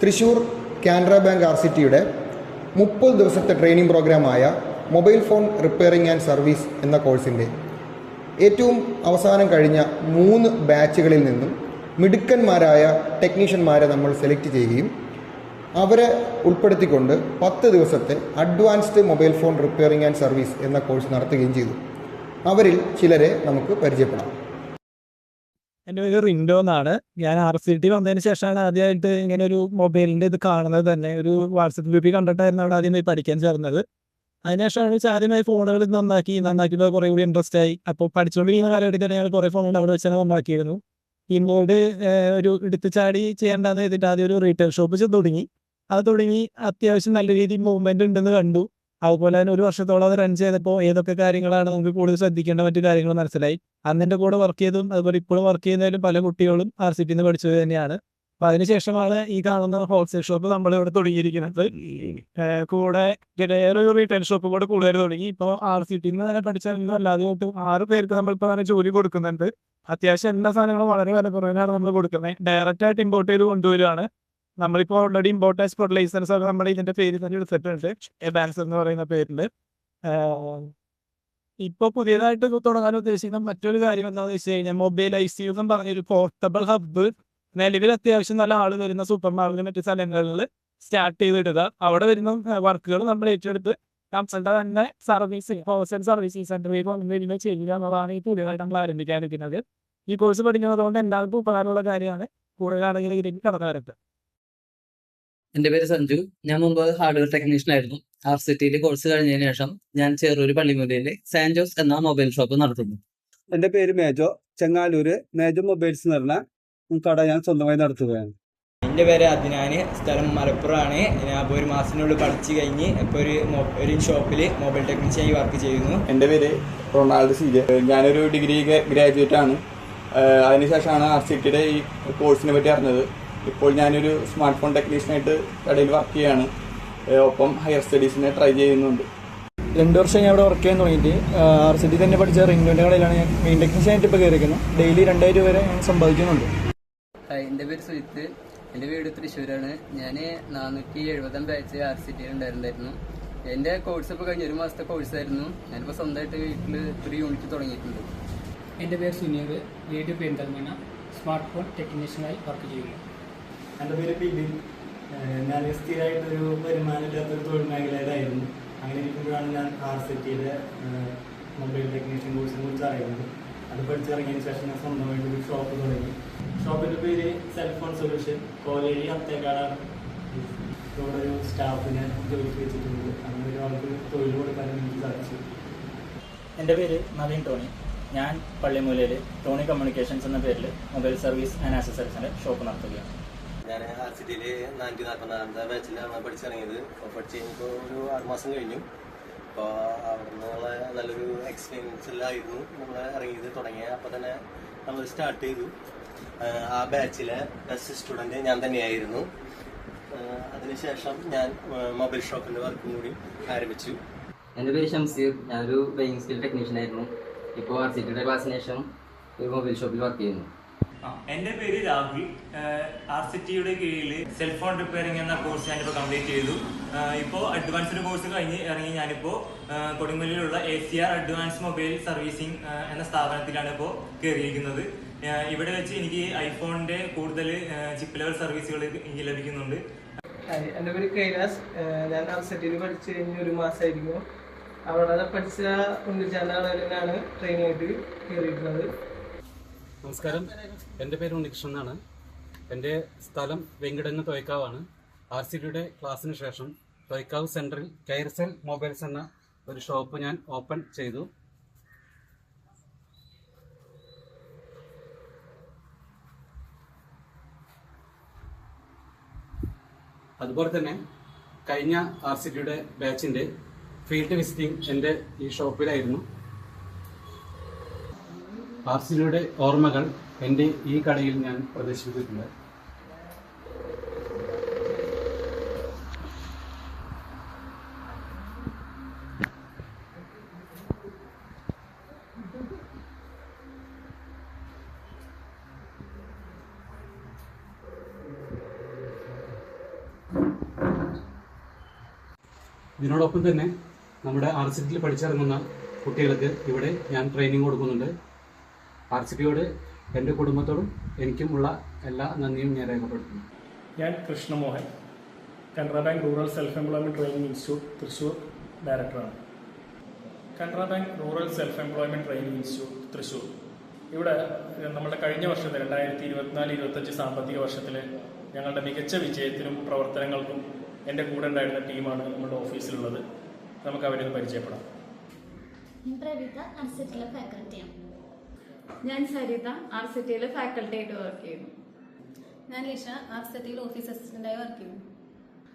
Thrissur Canara bank R C ടിയുടെ മുപ്പത് ദിവസത്തെ training പ്രോഗ്രാമായ mobile phone repairing and service എന്ന കോഴ്സിന്റെ ഏറ്റവും അവസാനം കഴിഞ്ഞ മൂന്ന് ബാച്ചുകളിൽ നിന്നും മിടുക്കന്മാരായ ടെക്നീഷ്യന്മാരെ നമ്മൾ സെലക്ട് ചെയ്യുകയും അവരെ ഉൾപ്പെടുത്തിക്കൊണ്ട് പത്ത് ദിവസത്തെ advanced mobile phone repairing and service എന്ന കോഴ്സ് നടത്തുകയും ചെയ്തു. അവരിൽ ചിലരെ നമുക്ക് പരിചയപ്പെടാം. എന്റെ പേര് റിൻഡോ എന്നാണ്. ഞാൻ ആർ സി ടി വന്നതിന് ശേഷമാണ് ആദ്യമായിട്ട് ഇങ്ങനെ ഒരു മൊബൈലിന്റെ ഇത് കാണുന്നത് തന്നെ. ഒരു വാട്സപ്പ് ഗ്രൂപ്പിൽ കണ്ടിട്ടായിരുന്നു അവിടെ ആദ്യം പഠിക്കാൻ ചേർന്നത്. അതിനുശേഷമാണ് വെച്ചാൽ ആദ്യമായി ഫോണുകൾ നന്നാക്കി. നന്നാക്കിയപ്പോൾ കുറേ കൂടി ഇൻട്രസ്റ്റ് ആയി. അപ്പോൾ പഠിച്ചുകൊണ്ടിരിക്കുന്ന കാലഘട്ടത്തിൽ ഞങ്ങൾ കുറേ ഫോണുകൾ അവിടെ വെച്ച് തന്നെ നന്നാക്കിയിരുന്നു. ഏഹ്, ഒരു എടുത്ത് ചാടി ചെയ്യേണ്ടതെന്ന് ചെയ്തിട്ട് ആദ്യം ഒരു റീറ്റെയിൽ ഷോപ്പ് തുടങ്ങി. അത് തുടങ്ങി അത്യാവശ്യം നല്ല രീതിയിൽ മൂവ്മെന്റ് ഉണ്ടെന്ന് കണ്ടു. അതുപോലെ തന്നെ ഒരു വർഷത്തോളം അത് റൺ ചെയ്തപ്പോൾ ഏതൊക്കെ കാര്യങ്ങളാണ് നമുക്ക് കൂടുതൽ ശ്രദ്ധിക്കേണ്ട മറ്റു കാര്യങ്ങൾ മനസ്സിലായി. അന്നിന്റെ കൂടെ വർക്ക് ചെയ്തും അതുപോലെ ഇപ്പോഴും വർക്ക് ചെയ്യുന്നതിലും പല കുട്ടികളും ആർ സി ടിന്ന് പഠിച്ചത് തന്നെയാണ്. അപ്പൊ അതിനുശേഷമാണ് ഈ കാണുന്ന ഹോൾസെയിൽ ഷോപ്പ് നമ്മൾ ഇവിടെ തുടങ്ങിയിരിക്കുന്നത് കൂടെ വേറെ ഒരു റീറ്റെയിൽ ഷോപ്പ് കൂടെ കൂടുതൽ തുടങ്ങി. ഇപ്പോൾ ആർ സി ടിന്ന് പഠിച്ചാൽ അല്ലാതെ തൊട്ട് ആറ് പേർക്ക് നമ്മളിപ്പോൾ അങ്ങനെ ജോലി കൊടുക്കുന്നുണ്ട്. അത്യാവശ്യം എല്ലാ സാധനങ്ങളും വളരെ വില കുറവിനാണ് നമ്മൾ കൊടുക്കുന്നത്. ഡയറക്റ്റ് ആയിട്ട് ഇമ്പോർട്ട് ചെയ്ത് കൊണ്ടുവരികയാണ്. നമ്മളിപ്പോൾ ഓൾറെഡി ഇമ്പോർട്ടൻസ് എക്സ്പോർട്ട് ലൈസൻസ് ഒക്കെ നമ്മുടെ ഇതിന്റെ പേര് തന്നെ എടുത്തിട്ടുണ്ട്. എബാൻസ് എന്ന് പറയുന്ന പേരിൽ ഇപ്പൊ പുതിയതായിട്ട് തുടങ്ങാൻ ഉദ്ദേശിക്കുന്ന മറ്റൊരു കാര്യം എന്താണെന്ന് വെച്ച് കഴിഞ്ഞാൽ മൊബൈൽ ഐ സി എന്ന് പറഞ്ഞൊരു പോർട്ടബിൾ ഹബ്ബ് നിലവിൽ അത്യാവശ്യം നല്ല ആൾ വരുന്ന സൂപ്പർ മാർക്കറ്റ് മറ്റു സ്ഥലങ്ങളിൽ സ്റ്റാർട്ട് ചെയ്തിടുക. അവിടെ വരുന്ന വർക്കുകൾ നമ്മൾ ഏറ്റെടുത്ത് കംസന്റെ തന്നെ സർവീസ് ഹോസ്റ്റൽ സർവീസിംഗ് സെന്ററിൽ വന്നിരുന്ന് ചെയ്യുക എന്നതാണ് ഈ പുതിയതായിട്ട് നമ്മൾ ആരംഭിക്കാനിരിക്കുന്നത് ഈ കോഴ്സ് പഠിക്കുന്നത് കൊണ്ട് എല്ലാവർക്കും ഉപകാരമുള്ള കാര്യമാണ്. കൂടുതലാണെങ്കിൽ ഇതിലേക്ക് കടന്നു വരട്ടെ. എന്റെ പേര് സഞ്ജു. ഞാൻ മുമ്പ് ഹാർഡ്വെയർ ടെക്നീഷ്യൻ ആയിരുന്നു. ആർ സിറ്റിയിൽ കോഴ്സ് കഴിഞ്ഞതിന് ശേഷം ഞാൻ ചെറൂര് സാൻ സാൻജോസ് എന്ന മൊബൈൽ ഷോപ്പ് നടത്തുന്നു. എന്റെ പേര് മേജോ. ചെങ്ങാലൂര്. മേജോ മൊബൈൽസ് എന്ന് പറഞ്ഞ കട ഞാൻ സ്വന്തമായി നടത്തുകയാണ്. എന്റെ പേര് അദ്നാന്. സ്ഥലം മലപ്പുറമാണ്. ഞാൻ അപ്പോൾ ഒരു മാസത്തിനുള്ളിൽ പഠിച്ചു കഴിഞ്ഞ് ഇപ്പോൾ ഒരു ഒരു ഷോപ്പിൽ മൊബൈൽ ടെക്നീഷ്യനായി വർക്ക് ചെയ്യുന്നു. എന്റെ പേര് റൊണാൾഡ് സി ജെ. ഞാനൊരു ഡിഗ്രി ഗ്രാജുവേറ്റ് ആണ്. അതിനുശേഷമാണ് ആർ സിറ്റിയുടെ ഈ കോഴ്സിനെ പറ്റി അറിഞ്ഞത്. ഇപ്പോൾ ഞാനൊരു സ്മാർട്ട് ഫോൺ ടെക്നീഷ്യനായിട്ട് കടയിൽ വർക്ക് ചെയ്യാണ്. ഒപ്പം ഹയർ സ്റ്റഡീസിനെ ട്രൈ ചെയ്യുന്നുണ്ട്. രണ്ട് വർഷം ഞാൻ ഇവിടെ വർക്ക് ചെയ്യാൻ തുടങ്ങിയിട്ട് ആർ സി ഡി തന്നെ പഠിച്ച റിംഗ്ലോന്റെ കടയിലാണ് ഞാൻ മെയിൻ ടെക്നീഷ്യനായിട്ട് ഇപ്പോൾ കയറിയിരിക്കുന്നത് ഡെയിലി രണ്ടായിരം രൂപ വരെ ഞാൻ സമ്പാദിക്കുന്നുണ്ട്. ഹായ് എന്റെ പേര് സുജിത്ത്. എന്റെ വീട് തൃശ്ശൂരാണ്. ഞാൻ നാനൂറ്റി എഴുപതാം ബാച്ച് ആർ സി ടിയിൽ ഉണ്ടായിരുന്നായിരുന്നു. എന്റെ കോഴ്സ് ഇപ്പോൾ കഴിഞ്ഞ ഒരു മാസത്തെ കോഴ്സായിരുന്നു ഞാനിപ്പോൾ സ്വന്തമായിട്ട് വീട്ടിൽ ഒരു യൂണിറ്റ് തുടങ്ങിയിട്ടുണ്ട്. എന്റെ പേര് സുനീർ വീട് പെരിന്തൽമണ്ണ സ്മാർട്ട് ഫോൺ ടെക്നീഷ്യനായി വർക്ക് ചെയ്യുന്നു. എന്റെ പേര് ബിബിൻ ഞാൻ സ്ഥിരമായിട്ടൊരു വരുമാനമില്ലാത്തൊരു തൊഴിൽ മേഖലയിലായിരുന്നു അങ്ങനെ ഇരിക്കുമ്പോഴാണ് ഞാൻ ആർ സി ടിയുടെ മൊബൈൽ ടെക്നീഷ്യൻ കോഴ്സിനെ കുറിച്ച് അറിയുന്നത്. അത് പഠിച്ചിറങ്ങിയതിന് ശേഷം ഞാൻ സ്വന്തമായിട്ട് ഒരു ഷോപ്പ് തുടങ്ങി. ഷോപ്പിന്റെ പേര് സെൽഫോൺ സൊല്യൂഷൻ കോലേരി അത്തേക്കാടാണ്. ഇവിടെ ഒരു സ്റ്റാഫിനെ ജോലിക്ക് വെച്ചിട്ടുണ്ട്. അങ്ങനെ ഒരാൾക്ക് തൊഴിൽ കൊടുക്കാനും എനിക്ക് സാധിച്ചു. എന്റെ പേര് നവീൻ ടോണി. ഞാൻ പള്ളിമൂലയിൽ ടോണി കമ്മ്യൂണിക്കേഷൻസ് എന്ന പേരിൽ മൊബൈൽ സർവീസ് ആൻഡ് ആക്സസറീസിന്റെ ഷോപ്പ് നടത്തുകയാണ്. ഞാൻ ആർ സി ടിയിൽ നാനൂറ്റി നാൽപ്പത്തിനാലാമത്തെ ബാച്ചിലാണ് പഠിച്ചിറങ്ങിയത്. അപ്പോൾ പഠിച്ച് കഴിഞ്ഞപ്പോൾ ഒരു ആറുമാസം കഴിഞ്ഞു. അപ്പോൾ അവിടെ നിന്നുള്ള നല്ലൊരു എക്സ്പീരിയൻസിലായിരുന്നു നമ്മൾ ഇറങ്ങിയത് തുടങ്ങിയ അപ്പോൾ തന്നെ നമ്മൾ സ്റ്റാർട്ട് ചെയ്തു. ആ ബാച്ചിലെ ബെസ്റ്റ് സ്റ്റുഡന്റ് ഞാൻ തന്നെയായിരുന്നു. അതിനുശേഷം ഞാൻ മൊബൈൽ ഷോപ്പിന്റെ വർക്കും കൂടി ആരംഭിച്ചു. എന്റെ പേര് ഷംസീർ. ഞാനൊരു ബൈങ് സ്കിൽ ടെക്നീഷ്യൻ ആയിരുന്നു. ഇപ്പോൾ ആർ സി ടിയുടെ ക്ലാസ്സിന് ശേഷം ഒരു മൊബൈൽ ഷോപ്പിൽ വർക്ക് ചെയ്യുന്നു. എന്റെ പേര് രാഹുൽ. ആർ സി ടിയുടെ കീഴിൽ സെൽഫോൺ റിപ്പയറിംഗ് എന്ന കോഴ്സ് ഞാനിപ്പോൾ കംപ്ലീറ്റ് ചെയ്തു. ഇപ്പോൾ അഡ്വാൻസ്ഡ് കോഴ്സ് കഴിഞ്ഞ് ഇറങ്ങി ഞാനിപ്പോൾ കൊടുങ്ങല്ലൂരിലുള്ള A C R advance mobile servicing എന്ന സ്ഥാപനത്തിലാണ് ഇപ്പോൾ കയറിയിരിക്കുന്നത് ഇവിടെ വെച്ച് എനിക്ക് ഐഫോണിന്റെ കൂടുതൽ ചിപ്പ് ലെവൽ സർവീസുകൾ എനിക്ക് ലഭിക്കുന്നുണ്ട്. എന്റെ പേര് കൈലാസ്. ഞാൻ ആർ സിറ്റിയിൽ പഠിച്ച് കഴിഞ്ഞ് ഒരു മാസമായിരിക്കും അവിടെ പഠിച്ച ഉണ്ണിച്ചാണ്ടാണ് ട്രെയിനിങ് ആയിട്ട് കയറിയിട്ടുള്ളത് നമസ്കാരം. എന്റെ പേര് ഉണ്ണികൃഷ്ണൻ എന്നാണ്. എന്റെ സ്ഥലം വെങ്കിടങ്ങ് തോയ്ക്കാവാണ്. ആർ സി ഡിയുടെ ക്ലാസ്സിന് ശേഷം തോയ്ക്കാവ് സെന്ററിൽ കെയർസെൽ മൊബൈൽസ് എന്ന ഒരു ഷോപ്പ് ഞാൻ ഓപ്പൺ ചെയ്തു. അതുപോലെ തന്നെ കഴിഞ്ഞ ആർ സി ഡിയുടെ ബാച്ചിന്റെ ഫീൽഡ് വിസിറ്റിംഗ് എന്റെ ഈ ഷോപ്പിലായിരുന്നു. ആർസിയുടെ ഓർമ്മകൾ എന്റെ ഈ കടയിൽ ഞാൻ പ്രദർശിപ്പിച്ചിട്ടുണ്ട്. ഇതിനോടൊപ്പം തന്നെ നമ്മുടെ ആർ സി പഠിച്ചിറങ്ങുന്ന കുട്ടികൾക്ക് ഇവിടെ ഞാൻ ട്രെയിനിങ് കൊടുക്കുന്നുണ്ട്. ആർ സി പിയോട് എന്റെ കുടുംബത്തോടും എനിക്കുമുള്ള എല്ലാ നന്ദിയും ഞാൻ രേഖപ്പെടുത്തുന്നു. ഞാൻ Krishnamohan Canara bank rural self employment training institute Thrissur ഡയറക്ടറാണ്. Canara bank rural self employment training institute Thrissur. ഇവിടെ നമ്മുടെ കഴിഞ്ഞ വർഷത്തെ രണ്ടായിരത്തി ഇരുപത്തിനാല് ഇരുപത്തഞ്ച് സാമ്പത്തിക വർഷത്തിൽ ഞങ്ങളുടെ മികച്ച വിജയത്തിനും പ്രവർത്തനങ്ങൾക്കും എന്റെ കൂടെ ഉണ്ടായിരുന്ന ടീമാണ് നമ്മുടെ ഓഫീസിലുള്ളത്. നമുക്ക് അവരെ ഒന്ന് പരിചയപ്പെടാം. ഞാൻ പ്രവിത അർസിറ്റിലെ ഫാക്കൽറ്റിയാണ് ഞാൻ സരിത ആർ സിറ്റിയിൽ ഫാക്കൽറ്റി ആയിട്ട് വർക്ക് ചെയ്യുന്നു. ഞാൻ ലിഷ ആർ സിറ്റിയിൽ ഓഫീസ് അസിസ്റ്റന്റായി വർക്ക് ചെയ്യുന്നു.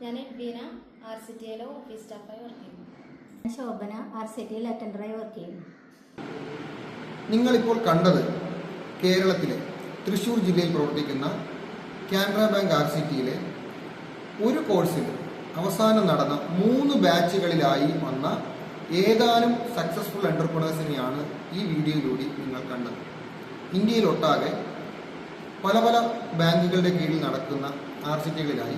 ഞാൻ എഡ്വീന ആർ സിറ്റിയിൽ ഓഫീസ് സ്റ്റാഫായി വർക്ക് ചെയ്യുന്നു. ഞാൻ ശോഭന ആർ സിറ്റിയിൽ അറ്റൻഡറായി വർക്ക് ചെയ്യുന്നു. നിങ്ങളിപ്പോൾ കണ്ടത് കേരളത്തിലെ തൃശ്ശൂർ ജില്ലയിൽ പ്രവർത്തിക്കുന്ന കാനറ ബാങ്ക് ആർ സിറ്റിയിലെ ഒരു കോഴ്സിൽ അവസാനം നടന്ന മൂന്ന് ബാച്ചുകളിലായി വന്ന ഏതാനും സക്സസ്ഫുൾ എന്റർപ്രണേഴ്സിനെയാണ് ഈ വീഡിയോയിലൂടെ നിങ്ങൾ കണ്ടത്. ഇന്ത്യയിലൊട്ടാകെ പല പല ബാങ്കുകളുടെ കീഴിൽ നടക്കുന്ന ആർ സി ടികളിലായി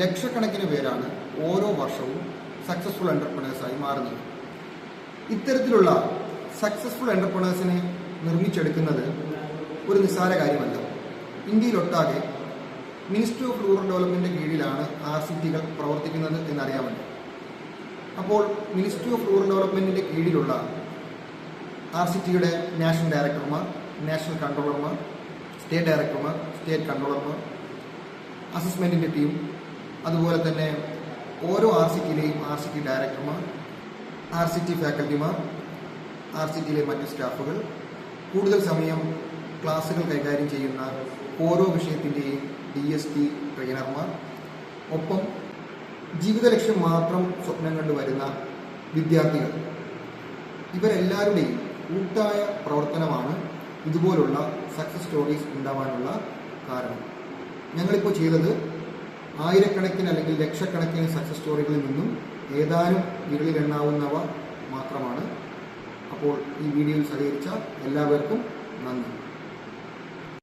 ലക്ഷക്കണക്കിന് പേരാണ് ഓരോ വർഷവും സക്സസ്ഫുൾ എന്റർപ്രണേഴ്സായി മാറുന്നത്. ഇത്തരത്തിലുള്ള സക്സസ്ഫുൾ എന്റർപ്രണേഴ്സിനെ നിർമ്മിച്ചെടുക്കുന്നത് ഒരു നിസ്സാര കാര്യമല്ല. ഇന്ത്യയിലൊട്ടാകെ മിനിസ്ട്രി ഓഫ് റൂറൽ ഡെവലപ്മെന്റിന്റെ കീഴിലാണ് ആർ സി ടികൾ പ്രവർത്തിക്കുന്നത് എന്നറിയാമല്ലോ. അപ്പോൾ മിനിസ്ട്രി ഓഫ് റൂറൽ ഡെവലപ്മെന്റിന്റെ കീഴിലുള്ള ആർ സി ടിയുടെ നാഷണൽ ഡയറക്ടർമാർ നാഷണൽ കൺട്രോളർമാർ സ്റ്റേറ്റ് ഡയറക്ടർമാർ സ്റ്റേറ്റ് കൺട്രോളർമാർ അസസ്മെന്റിന്റെ ടീം അതുപോലെ തന്നെ ഓരോ ആർ സി ടിയിലെയും ആർ സി ടി ഡയറക്ടർമാർ ആർ സി ടി ഫാക്കൽറ്റിമാർ ആർ സി ടിയിലെ മറ്റ് സ്റ്റാഫുകൾ കൂടുതൽ സമയം ക്ലാസ്സുകൾ കൈകാര്യം ചെയ്യുന്ന ഓരോ വിഷയത്തിന്റെയും ഡി എസ് ടി ട്രെയിനർമാർ ഒപ്പം ജീവിത ലക്ഷ്യം മാത്രം സ്വപ്നം കണ്ടു വരുന്ന വിദ്യാർത്ഥികൾ. ഇവരെല്ലാവരുടെയും കൂട്ടായ പ്രവർത്തനമാണ് ഇതുപോലുള്ള സക്സസ് സ്റ്റോറീസ് ഉണ്ടാവാനുള്ള കാരണം. ഞങ്ങളിപ്പോൾ ചെയ്തത് ആയിരക്കണക്കിന് അല്ലെങ്കിൽ ലക്ഷക്കണക്കിന് സക്സസ് സ്റ്റോറികളിൽ നിന്നും ഏതാനും വിരലിലെണ്ണാവുന്നവ മാത്രമാണ്. അപ്പോൾ ഈ വീഡിയോയിൽ സഹകരിച്ച എല്ലാവർക്കും നന്ദി.